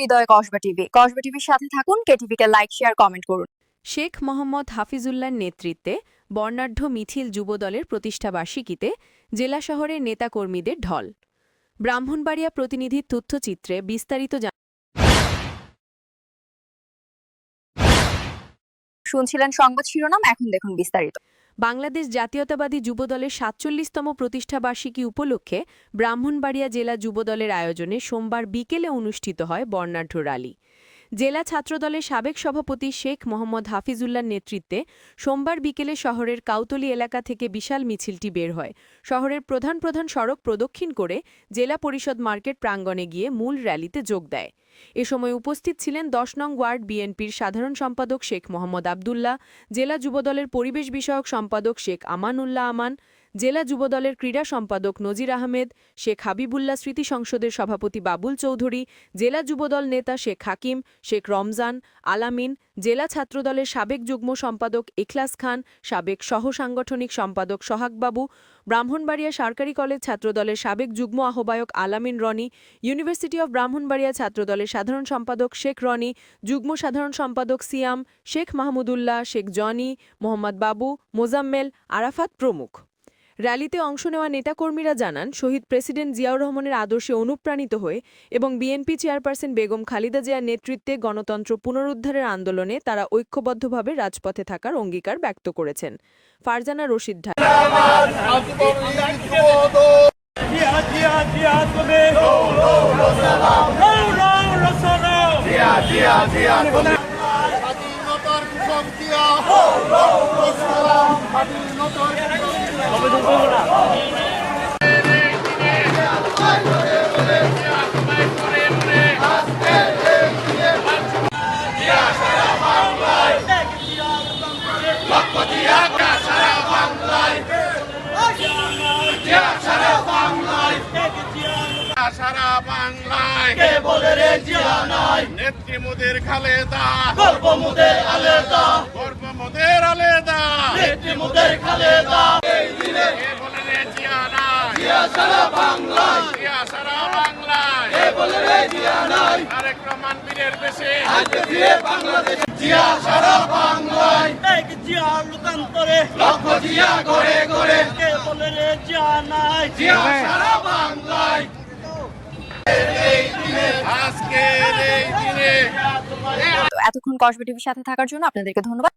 হৃদয় Kasba TV. Kasba টিভির সাথে থাকুন, কেটিভিকে লাইক শেয়ার কমেন্ট করুন। শেখ মোহাম্মদ হাফিজুল্লাহর নেতৃত্বে বর্ণাঢ্য মিছিল যুবদলের প্রতিষ্ঠাবার্ষিকীতে জেলা শহরের নেতাকর্মীদের ঢল। ব্রাহ্মণবাড়িয়া প্রতিনিধির তথ্যচিত্রে বিস্তারিত শুনছিলেন সংবাদ শিরোনাম, এখন দেখুন বিস্তারিত। বাংলাদেশ জাতীয়তাবাদী যুবদলের সাতচল্লিশতম প্রতিষ্ঠাবার্ষিকী উপলক্ষে ব্রাহ্মণবাড়িয়া জেলা যুবদলের আয়োজনে সোমবার বিকেলে অনুষ্ঠিত হয় বর্ণাঢ্য র্যালি। জেলা ছাত্রদলের সাবেক সভাপতি শেখ মোহাম্মদ হাফিজুল্লার নেতৃত্বে সোমবার বিকেলে শহরের কাউতলি এলাকা থেকে বিশাল মিছিলটি বের হয়। শহরের প্রধান প্রধান সড়ক প্রদক্ষিণ করে জেলা পরিষদ মার্কেট প্রাঙ্গণে গিয়ে মূল র্যালিতে যোগ দেয়। এ সময় উপস্থিত ছিলেন দশ নং ওয়ার্ড বিএনপির সাধারণ সম্পাদক শেখ মোহাম্মদ আবদুল্লাহ, জেলা যুবদলের পরিবেশ বিষয়ক সম্পাদক শেখ আমানুল্লাহ আমান জেলা যুবদলের ক্রীড়া সম্পাদক নজির আহমেদ, শেখ হাবিবুল্লাহ স্মৃতি সংসদের সভাপতি বাবুল চৌধুরী, জেলা যুবদল নেতা শেখ হাকিম, শেখ রমজান, আলামিন, জেলা ছাত্রদলের সাবেক যুগ্ম সম্পাদক ইখলাস খান, সাবেক সহ সাংগঠনিক সম্পাদক সোহাগবাবু ব্রাহ্মণবাড়িয়া সরকারি কলেজ ছাত্রদলের সাবেক যুগ্ম আহ্বায়ক আলামিন রনি, ইউনিভার্সিটি অব ব্রাহ্মণবাড়িয়া ছাত্রদলের সাধারণ সম্পাদক শেখ রনি, যুগ্ম সাধারণ সম্পাদক সিয়াম, শেখ মাহমুদুল্লাহ, শেখ জনি, মোহাম্মদ বাবু, মোজাম্মেল আরাফাত প্রমুখ। র্যালিতে অংশ নেওয়া নেতাকর্মীরা জানান, শহীদ প্রেসিডেন্ট জিয়াউর রহমানের আদর্শে অনুপ্রাণিত হয়ে এবং বিএনপি চেয়ারপারসন বেগম খালিদা জিয়ার নেতৃত্বে গণতন্ত্র পুনরুদ্ধারের আন্দোলনে তারা ঐক্যবদ্ধভাবে রাজপথে থাকার অঙ্গীকার ব্যক্ত করেছেন। ফারজানা রশিদ ঢাকা। সারা বাংলায় কে বলে রে জিয়া নাই নেত্রী মোদের খালেদা গর্ব মুদের আলেদা। গর্ব মোদের আলেদা। নেত্রী মুদের খালেদা কে বলে রে জিয়া নাই জিয়া সারা বাংলায় জিয়া সারা বাংলায় কে বলে রে জিয়া নাই। আরেক রহমান বীরের দেশে। আজকে দিয়ে বাংলাদেশ জিয়া সারা বাংলায়। এক জিয়া লোকান্তরে লক্ষ জিয়া করে করে কে বলে রে জিয়া নাই? জিয়া সারা বাংলায়। আজকের এই দিনে। এতক্ষণ কসবা টিভির সাথে থাকার জন্য আপনাদেরকে ধন্যবাদ।